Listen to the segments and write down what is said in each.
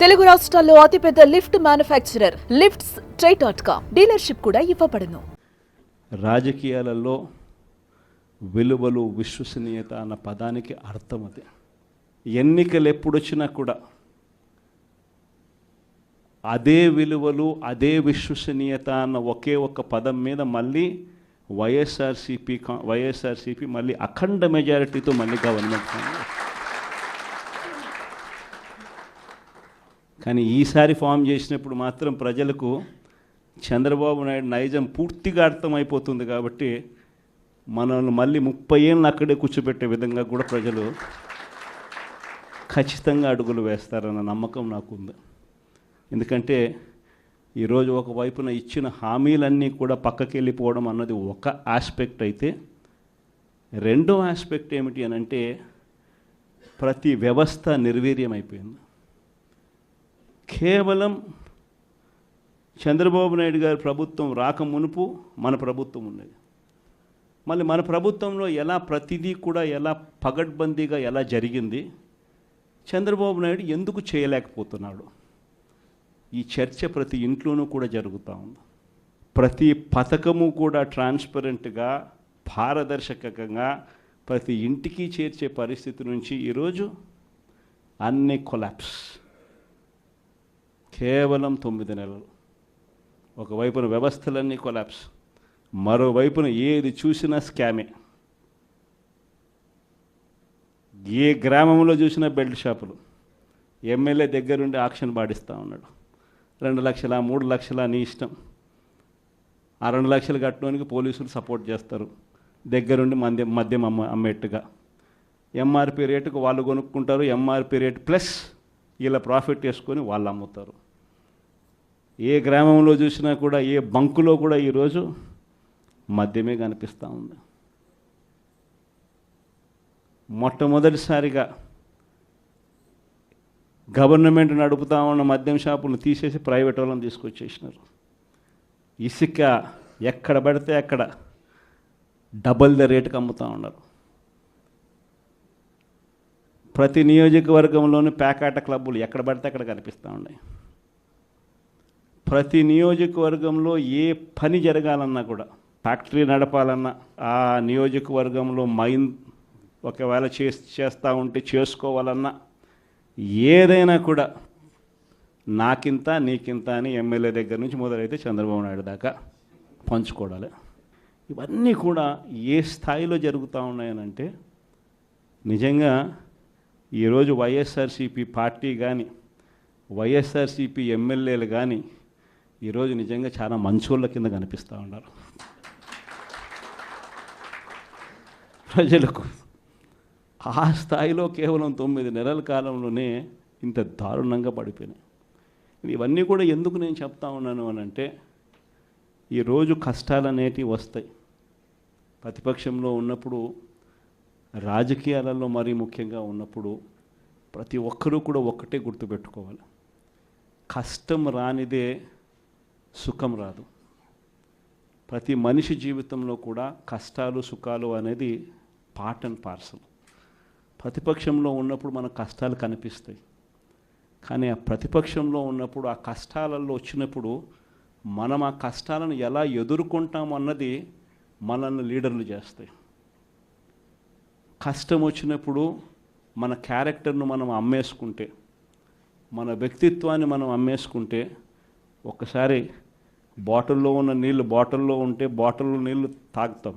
తెలుగు రాష్ట్రాల్లో అతిపెద్ద lift manufacturer lifts try dot com dealership కూడా ఇవ్వబడును. రాజకీయాలలో విలువలు విశ్వసనీయత అన్న పదానికి అర్థం అది. ఎన్నికలు ఎప్పుడొచ్చినా కూడా అదే విలువలు అదే విశ్వసనీయత అన్న ఒకే ఒక్క పదం మీద మళ్ళీ వైఎస్ఆర్సీపీ కా- వైఎస్ఆర్సీపీ మళ్ళీ అఖండ మెజారిటీతో మళ్ళీ గవర్నమెంట్ కానీ ఈసారి ఫామ్ చేసినప్పుడు మాత్రం ప్రజలకు చంద్రబాబు నాయుడు నైజం పూర్తిగా అర్థమైపోతుంది కాబట్టి మనల్ని మళ్ళీ ముప్పై ఏళ్ళు అక్కడే కూర్చోబెట్టే విధంగా కూడా ప్రజలు ఖచ్చితంగా అడుగులు వేస్తారన్న నమ్మకం నాకుంది. ఎందుకంటే ఈరోజు ఒకవైపున ఇచ్చిన హామీలన్నీ కూడా పక్కకి వెళ్ళిపోవడం అన్నది ఒక ఆస్పెక్ట్ అయితే రెండో ఆస్పెక్ట్ ఏమిటి అని అంటే ప్రతి వ్యవస్థ నిర్వీర్యం అయిపోయింది కేవలం చంద్రబాబు నాయుడు గారి ప్రభుత్వం రాక మునుపు మన ప్రభుత్వం ఉన్నది మళ్ళీ మన ప్రభుత్వంలో ఎలా ప్రతిదీ కూడా ఎలా పగడ్బందీగా ఎలా జరిగింది చంద్రబాబు నాయుడు ఎందుకు చేయలేకపోతున్నాడు? ఈ చర్చ ప్రతి ఇంట్లోనూ కూడా జరుగుతూ ఉంది. ప్రతి పథకము కూడా ట్రాన్స్పరెంట్గా పారదర్శకంగా ప్రతి ఇంటికి చేర్చే పరిస్థితి నుంచి ఈరోజు అన్ని కొలాప్స్. కేవలం తొమ్మిది నెలలు. ఒకవైపున వ్యవస్థలన్నీ కొలాప్స్ మరోవైపున ఏది చూసినా స్కామే. ఏ గ్రామంలో చూసినా బెల్ట్ షాపులు. ఎమ్మెల్యే దగ్గరుండి ఆక్షన్ పాటిస్తూ ఉన్నాడు. రెండు లక్షల మూడు లక్షల నీ ఇష్టం. ఆ రెండు లక్షలు కట్టడానికి పోలీసులు సపోర్ట్ చేస్తారు. దగ్గరుండి మద్యం మద్యం అమ్మ అమ్మేట్టుగా. ఎంఆర్పి రేటుకు వాళ్ళు కొనుక్కుంటారు. ఎంఆర్పి రేట్ ప్లస్ వీళ్ళ ప్రాఫిట్ చేసుకొని వాళ్ళు అమ్ముతారు. ఏ గ్రామంలో చూసినా కూడా ఏ బంకులో కూడా ఈరోజు మద్యమే కనిపిస్తూ ఉంది. మొట్టమొదటిసారిగా గవర్నమెంట్ నడుపుతా ఉన్న మద్యం షాపులు తీసేసి ప్రైవేట్ వాళ్ళని తీసుకొచ్చేసినారు. ఇసుక ఎక్కడ పడితే అక్కడ డబల్ ద రేటుకి అమ్ముతూ ఉన్నారు. ప్రతి నియోజకవర్గంలోని ప్యాకాట క్లబ్బులు ఎక్కడ పడితే అక్కడ కనిపిస్తూ ఉన్నాయి. ప్రతి నియోజకవర్గంలో ఏ పని జరగాలన్నా కూడా ఫ్యాక్టరీ నడపాలన్నా ఆ నియోజకవర్గంలో మైన్ ఒకవేళ చే చేస్తూ ఉంటే చేసుకోవాలన్నా ఏదైనా కూడా నాకింత నీకింత అని ఎమ్మెల్యే దగ్గర నుంచి మొదలైతే చంద్రబాబు నాయుడు దాకా పంచుకోవడాలి. ఇవన్నీ కూడా ఏ స్థాయిలో జరుగుతూ ఉన్నాయనంటే నిజంగా ఈరోజు వైఎస్ఆర్సీపీ పార్టీ కానీ వైఎస్ఆర్సీపీ ఎమ్మెల్యేలు కానీ ఈరోజు నిజంగా చాలా మంచోళ్ళ కింద కనిపిస్తూ ఉన్నారు. ప్రజలకు ఆ స్థాయిలో కేవలం తొమ్మిది నెలల కాలంలోనే ఇంత దారుణంగా పడిపోయినాయి. ఇవన్నీ కూడా ఎందుకు నేను చెప్తా ఉన్నాను అని అంటే ఈరోజు కష్టాలు అనేటివి వస్తాయి. ప్రతిపక్షంలో ఉన్నప్పుడు రాజకీయాలలో మరీ ముఖ్యంగా ఉన్నప్పుడు ప్రతి ఒక్కరూ కూడా ఒక్కటే గుర్తుపెట్టుకోవాలి. కష్టం రానిదే సుఖం రాదు. ప్రతి మనిషి జీవితంలో కూడా కష్టాలు సుఖాలు అనేది పార్ట్ అండ్ పార్సల్ ప్రతిపక్షంలో ఉన్నప్పుడు మన కష్టాలు కనిపిస్తాయి. కానీ ఆ ప్రతిపక్షంలో ఉన్నప్పుడు ఆ కష్టాలలో వచ్చినప్పుడు మనం ఆ కష్టాలను ఎలా ఎదుర్కొంటాం అన్నది మనల్ని లీడర్లు చేస్తాయి. కష్టం వచ్చినప్పుడు మన క్యారెక్టర్ను మనం అమ్మేసుకుంటే మన వ్యక్తిత్వాన్ని మనం అమ్మేసుకుంటే ఒక్కసారి బాటిల్లో ఉన్న నీళ్ళు బాటిల్లో ఉంటే బాటిల్లో నీళ్ళు తాగుతాం.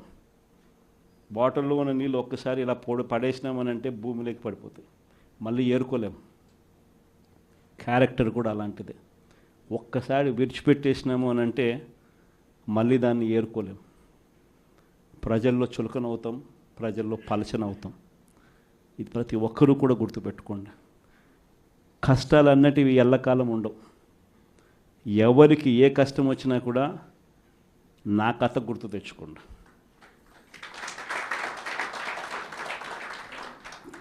బాటిల్లో ఉన్న నీళ్ళు ఒక్కసారి ఇలా పొడి పడేసినామనంటే భూమిలోకి పడిపోతాయి. మళ్ళీ ఏరుకోలేం. క్యారెక్టర్ కూడా అలాంటిదే. ఒక్కసారి విడిచిపెట్టేసినాము అని అంటే మళ్ళీ దాన్ని ఏరుకోలేం. ప్రజల్లో చులకనవుతాం ప్రజల్లో పలచన అవుతాం ఇది ప్రతి ఒక్కరూ కూడా గుర్తుపెట్టుకోండి. కష్టాలు అన్నటివి ఎల్లకాలం ఉండవు. ఎవరికి ఏ కష్టం వచ్చినా కూడా నా కథ గుర్తు తెచ్చుకోండి.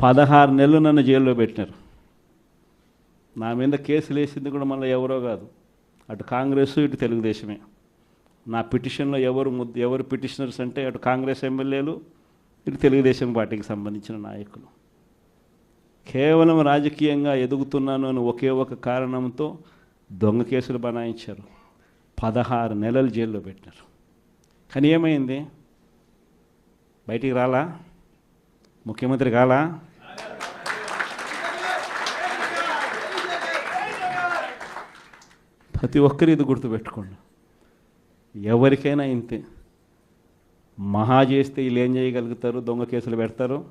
పదహారు నెలలు నన్ను జైల్లో పెట్టినారు. నా మీద కేసులు వేసింది కూడా మళ్ళీ ఎవరో కాదు. అటు కాంగ్రెస్ ఇటు తెలుగుదేశమే. నా పిటిషన్లో ఎవరు ముద్ద ఎవరు పిటిషనర్స్ అంటే అటు కాంగ్రెస్ ఎమ్మెల్యేలు ఇటు తెలుగుదేశం పార్టీకి సంబంధించిన నాయకులు. కేవలం రాజకీయంగా ఎదుగుతున్నాను అని ఒకే ఒక కారణంతో దొంగ కేసులు బనాయించారు. పదహారు నెలలు జైల్లో పెట్టారు కానీ ఏమైంది? బయటికి రాలా? ముఖ్యమంత్రి కాలా? ప్రతి ఒక్కరు ఇది గుర్తుపెట్టుకోండి ఎవరికైనా ఇంతే. మహా చేస్తే వీళ్ళు ఏం చేయగలుగుతారు? దొంగ కేసులు పెడతారు.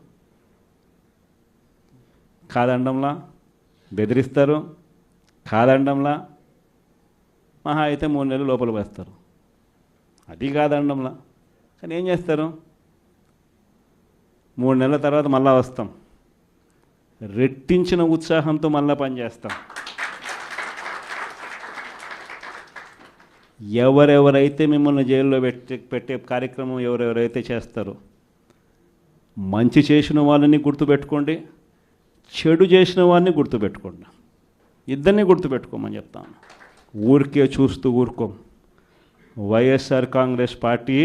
కాదండంలా బెదిరిస్తారు. కాదండంలా? మహా అయితే మూడు నెలలు లోపల వేస్తారు అది కాదండంలా. కానీ ఏం చేస్తారు? మూడు నెలల తర్వాత మళ్ళా వస్తాం. రెట్టించిన ఉత్సాహంతో మళ్ళా పనిచేస్తాం ఎవరెవరైతే మిమ్మల్ని జైల్లో పెట్టే పెట్టే కార్యక్రమం ఎవరెవరైతే చేస్తారో మంచి చేసిన వాళ్ళని గుర్తుపెట్టుకోండి చెడు చేసిన వాడిని గుర్తుపెట్టుకోండి. ఇద్దరిని గుర్తుపెట్టుకోమని చెప్తాను. ఊరికే చూస్తూ ఊరుకోం. వైఎస్ఆర్ కాంగ్రెస్ పార్టీ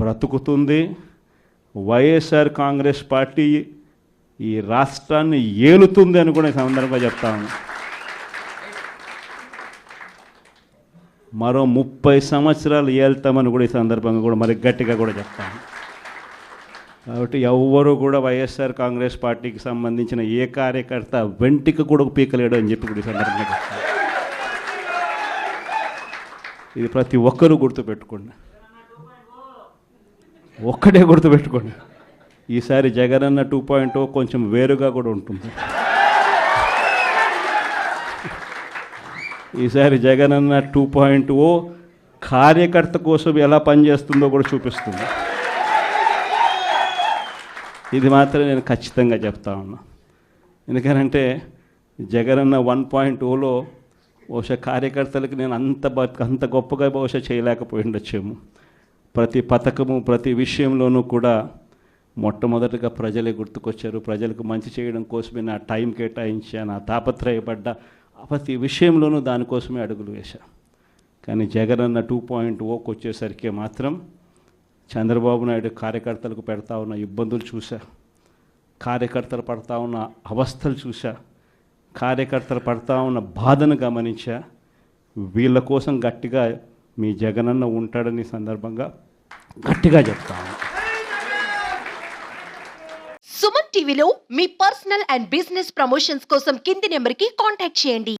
బ్రతుకుతుంది. వైఎస్ఆర్ కాంగ్రెస్ పార్టీ ఈ రాష్ట్రాన్ని ఏలుతుంది అని కూడా సందర్భంగా చెప్తాను మరో ముప్పై సంవత్సరాలు ఏళ్తామని కూడా ఈ సందర్భంగా కూడా మరి గట్టిగా కూడా చెప్తాను కాబట్టి ఎవ్వరూ కూడా వైఎస్ఆర్ కాంగ్రెస్ పార్టీకి సంబంధించిన ఏ కార్యకర్త వెంటికి కూడా పీకలేడు అని చెప్పి కూడా ఈ సందర్భంగా ఇది ప్రతి ఒక్కరూ గుర్తుపెట్టుకోండి. ఒక్కటే గుర్తుపెట్టుకోండి. ఈసారి జగనన్న టూ పాయింట్ కొంచెం వేరుగా కూడా ఉంటుంది. ఈసారి జగనన్న టూ పాయింట్ ఓ కార్యకర్త కోసం ఎలా పనిచేస్తుందో కూడా చూపిస్తుంది. ఇది మాత్రం నేను ఖచ్చితంగా చెప్తా ఉన్నా. ఎందుకనంటే జగనన్న వన్ పాయింట్ ఓలో బహుశా కార్యకర్తలకు నేను అంత అంత గొప్పగా బహుశా చేయలేకపోయి ఉండొచ్చేమో ప్రతి పథకము ప్రతి విషయంలోనూ కూడా మొట్టమొదటిగా ప్రజలే గుర్తుకొచ్చారు. ప్రజలకు మంచి చేయడం కోసమే నా టైం కేటాయించా నా తాపత్రయపడ్డా ప్రతి విషయంలోనూ దానికోసమే అడుగులు వేశా. కానీ జగనన్న టూ పాయింట్ ఓకి వచ్చేసరికి మాత్రం చంద్రబాబు నాయుడు కార్యకర్తలకు పెడతా ఉన్న ఇబ్బందులు చూసా కార్యకర్తలు పడతా ఉన్న అవస్థలు చూసా కార్యకర్తలు పడతా ఉన్న బాధను గమనించా. వీళ్ళ కోసం గట్టిగా మీ జగనన్న ఉంటాడని సందర్భంగా గట్టిగా చెప్తాను సుమన్ టీవీలో మీ పర్సనల్ అండ్ బిజినెస్ ప్రమోషన్స్ కోసం కింది నెంబర్కి కాంటాక్ట్ చేయండి.